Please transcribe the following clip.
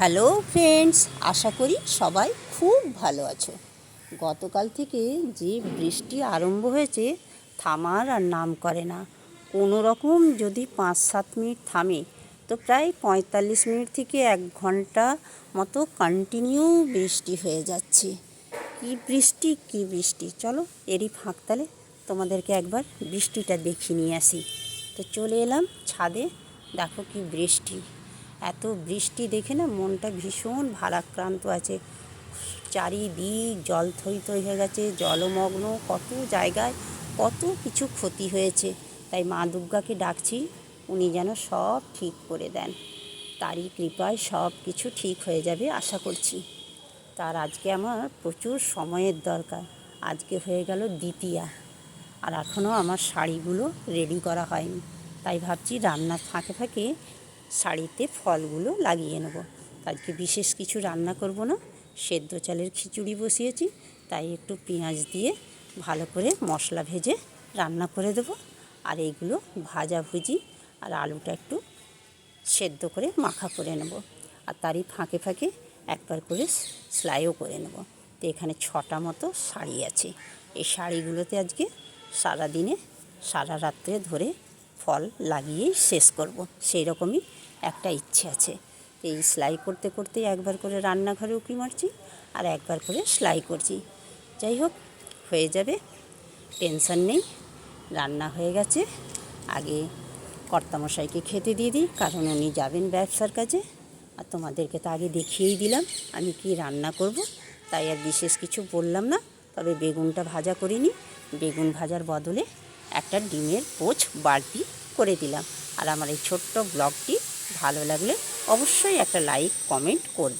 Hello friends আশা করি সবাই খুব ভালো আছো। গতকাল থেকে যে বৃষ্টি আরম্ভ হয়েছে, থামার আর নাম করে না। কোনো রকম যদি পাঁচ সাত মিনিট থামে, তো প্রায় পঁয়তাল্লিশ মিনিট থেকে এক ঘণ্টা মতো কন্টিনিউ বৃষ্টি হয়ে যাচ্ছে। কী বৃষ্টি কী বৃষ্টি? চলো, এরই ফাঁক তালে তোমাদেরকে একবার বৃষ্টিটা দেখিয়ে নিয়ে আসি। তো চলে এলাম ছাদে। দেখো কি বৃষ্টি। এত বৃষ্টি দেখে না মনটা ভীষণ ভারাক্রান্ত আছে। চারিদিক জল থই থই হয়ে গেছে, জলমগ্ন, কত জায়গায় কত কিছু ক্ষতি হয়েছে। তাই মা দুর্গাকে ডাকছি, উনি যেন সব ঠিক করে দেন। তারই কৃপায় সব কিছু ঠিক হয়ে যাবে আশা করছি। তার আজকে আমার প্রচুর সময়ের দরকার। আজকে হয়ে গেল দ্বিতীয়া। আর এখনও আমার শাড়িগুলো রেডি করা হয়নি। তাই ভাবছি রান্নার ফাঁকে ফাঁকে শাড়িতে ফলগুলো লাগিয়ে নেব। আজকে বিশেষ কিছু রান্না করব না, সেদ্ধ চালের খিচুড়ি বসিয়েছি, তাই একটু পেঁয়াজ দিয়ে ভালো করে মশলা ভেজে রান্না করে দেবো। আর এইগুলো ভাজাভুজি আর আলুটা একটু সেদ্ধ করে মাখা করে নেব। আর তারই ফাঁকে ফাঁকে একবার করে সেলাইও করে নেব। তো এখানে ছটা মতো শাড়ি আছে। এই শাড়িগুলোতে আজকে সারা দিনে সারা রাত্রে ধরে ফল লাগিয়েই শেষ করব। সেই রকমই একটা ইচ্ছে আছে। এই সেলাই করতে করতে একবার করে রান্নাঘরে উঁকি মারছি আর একবার করে সেলাই করছি। যাই হোক, হয়ে যাবে, টেনশন নেই, রান্না হয়ে গেছে। আগে কর্তামশাইকে খেতে দিয়ে দিই, কারণ উনি যাবেন ব্যবসার কাজে। আর তোমাদেরকে তো আগে দেখিয়েই দিলাম আমি কি রান্না করব, তাই আর বিশেষ কিছু বললাম না। তবে বেগুনটা ভাজা করিনি, বেগুন ভাজার বদলে একটা ডিমের পোচ বাড়তি করে দিলাম। আর আমার এই ছোট্ট ব্লগটি ভালো লাগলে অবশ্যই একটা লাইক কমেন্ট করবে।